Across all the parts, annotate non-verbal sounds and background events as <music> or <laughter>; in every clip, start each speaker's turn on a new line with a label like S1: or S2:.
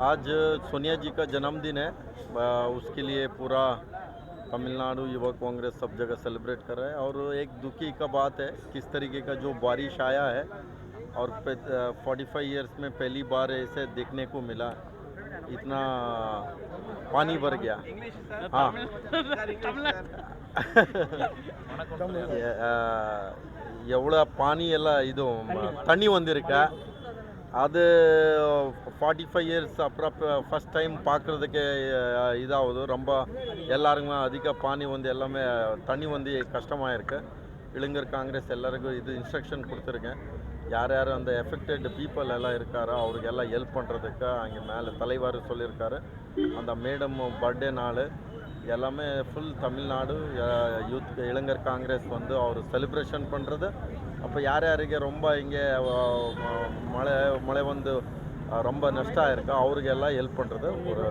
S1: आज सोनिया जी का जन्मदिन है। उसके लिए पूरा तमिलनाडु युवा कांग्रेस सब जगह सेलिब्रेट कर रहे हैं और एक दुखी का बात है किस तरीके का जो बारिश आया है और 45 इयर्स में पहली बार ऐसे देखने को मिला इतना पानी भर गया। हाँ। <laughs> एवड़ा पानी ಎಲ್ಲ ಇದು वंदिर का। அது ஃபார்ட்டி ஃபைவ் இயர்ஸ் அப்புறம் ஃபஸ்ட் டைம் பார்க்குறதுக்கு இதாகுது. ரொம்ப எல்லாருக்குமே அதிக பானி வந்து எல்லாமே தண்ணி வந்து கஷ்டமாக இருக்குது இளைஞர் காங்கிரஸ் எல்லாருக்கும் இது இன்ஸ்ட்ரக்ஷன் கொடுத்துருக்கேன். யார் யார் அந்த எஃபெக்டட் பீப்புள் எல்லாம் இருக்காரோ அவருக்கு எல்லாம் ஹெல்ப் பண்ணுறதுக்கு அங்கே மேலே தலைவர் சொல்லியிருக்காரு. அந்த மேடம் பர்த்டே நாள் எல்லாமே ஃபுல் தமிழ்நாடு யூத் இளைஞர் காங்கிரஸ் வந்து அவர் செலிப்ரேஷன் பண்ணுறது அப்போ யார் யாருக்கு ரொம்ப இங்கே மழை மழை வந்து ரொம்ப நஷ்டம் ஆயிருக்கோ அவருக்கு எல்லாம் ஹெல்ப் பண்ணுறது ஒரு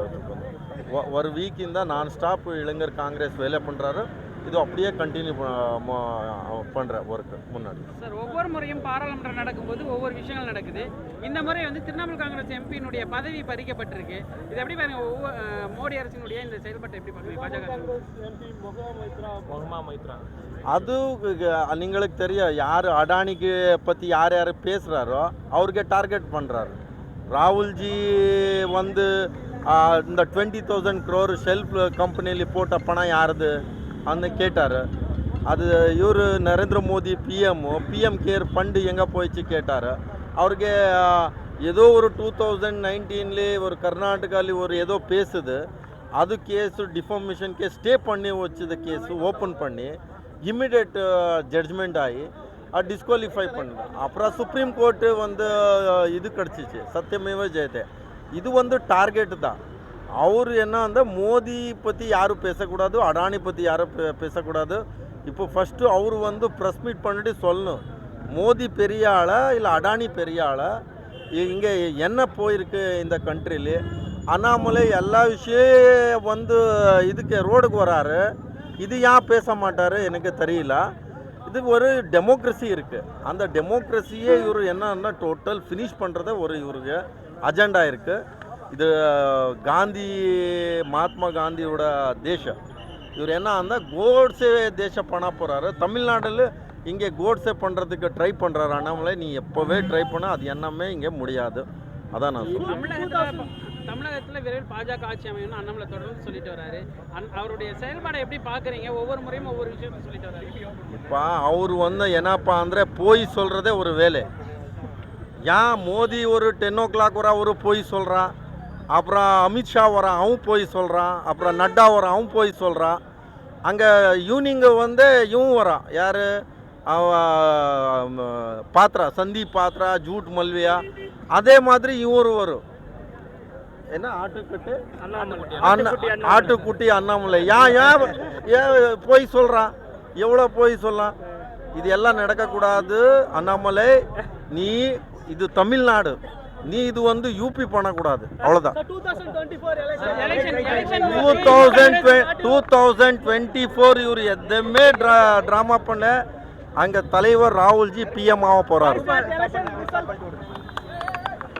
S1: ஒரு வீக்கிಂದ நான் ஸ்டாப் இளைஞர் காங்கிரஸ் வேலை பண்ணுறாரு இது அப்படியே கண்டினியூ பண்ணுற ஒர்க்கு முன்னாடி.
S2: சார் ஒவ்வொரு முறையும் பாராளுமன்றம் நடக்கும்போது ஒவ்வொரு விஷயங்கள் நடக்குது. இந்த முறை வந்து திரிணாமுல் காங்கிரஸ் எம்பியினுடைய பதவி பறிக்கப்பட்டிருக்கு. இது எப்படி பாருங்க ஒவ்வொரு மோடி அரசினுடைய இந்த செயல்பாட்டை எப்படி பார்க்குறீங்க? பாஜக
S1: அது நீங்களுக்கு தெரியும் யார் அடானிக்கு பற்றி யார் யார் பேசுகிறாரோ அவருக்கு டார்கெட் பண்ணுறாரு ராகுல்ஜி வந்து இந்த டுவெண்ட்டி தௌசண்ட் க்ரோர் ஷெல்ஃப் கம்பெனியில் போட்ட பணம் யாருது? அந்த கேட்டார் அது இவர் Narendra Modi PM PM care fund எங்கே போயிடுச்சு கேட்டார் ಅವ್ರಿಗೆ ಆ, ஏதோ ஒரு டூ தௌசண்ட் நைன்டீன்லேயே ஒரு கர்நாடகாவில் ஒரு ஏதோ பேசுது அது கேஸு டிஃபார்மேஷன் கேஸ் ஸ்டே பண்ணி வச்சது கேஸு ஓப்பன் பண்ணி இமிடியேட் ஜட்ஜ்மெண்ட் ஆகி அது டிஸ்குவாலிஃபை பண்ணல அப்புறம் சுப்ரீம் கோர்ட்டு வந்து அஹ், இது கிடச்சிச்சு சத்தியமேவ ஜெயதே இது வந்து டார்கெட் தான் அவர் என்ன அந்த மோடி பற்றி யாரும் பேசக்கூடாது அடானி பற்றி யாரும் பே- பேசக்கூடாது. இப்போ ஃபஸ்ட்டு அவர் வந்து ப்ரெஸ் மீட் பண்ணிட்டு சொல்லணும். மோதி பெரிய ஆளா இல்லை அடானி பெரிய ஆளா? இங்கே என்ன போயிருக்கு இந்த கண்ட்ரிಲಿ அண்ணாமலை எல்லா விஷயம் வந்து இதுக்கு ரோடுக்கு வராரு. இது ஏன் பேச மாட்டார்? எனக்கு தெரியல. இது ஒரு டெமோக்ரஸி இருக்குது அந்த டெமோக்ரஸியே இவர் என்னன்னா டோட்டல் ஃபினிஷ் பண்ணுறத ஒரு இவருக்கு அஜெண்டா இருக்குது இது காந்தி மகாத்மா காந்தியோட தேசம் இவர் என்ன அந்த கோட்ஸே தேச பண்ண போகிறாரு தமிழ்நாட்டில் இங்கே கோட்ஸே பண்ணுறதுக்கு ட்ரை பண்ணுறாரு அண்ணாமலை நீ எப்போவே ட்ரை பண்ண அது என்னமே இங்கே முடியாது அதான் நான் சொல்லுவேன்
S2: தமிழகத்துல தமிழகத்தில் விரைவில் பாஜக ஆட்சி அமையணும்னு அண்ணாமலை தொடர்ந்து சொல்லிட்டு வராரு அந்- அவருடைய செயல்பாடை எப்படி பார்க்குறீங்க ஒவ்வொரு முறையும் ஒவ்வொரு விஷயத்தை சொல்லிட்டு வராரு
S1: இப்போ அவர் வந்து ಏನಪ್ಪ ಅಂದರೆ போய் சொல்கிறதே ஒரு வேலை ஏன் மோடி ஒரு டென் ஓ கிளாக் வர ஒரு போய் சொல்கிறான் அப்புறம் அமித்ஷா வரான் அவன் போய் சொல்கிறான் அப்புறம் நட்டா வரான் அவன் போய் சொல்கிறான் அங்கே ஈவினிங்கு வந்து இவன் வரான். யார்? பாத்ரா சந்தீப் பாத்ரா ஜூட் மல்வியா. அதே மாதிரி இவரு வரும். என்ன ஆட்டுக்குட்டி? அண்ணா ஆட்டுக்குட்டி அண்ணாமலை. ஏன் ஏன் ஏன் போய் சொல்கிறான் எவ்வளோ போய் சொல்லலாம் இது எல்லாம் நடக்கக்கூடாது அண்ணாமலை. நீ இது தமிழ்நாடு. நீ இது வந்து யூபி பண்ணக்கூடாது. அவ்வளோதான் two thousand two thousand twenty four இவர் எதுவுமே ட்ரா ட்ராமா பண்ண அங்கே தலைவர் ராகுல்ஜி பிஎம் ஆக போகிறாரு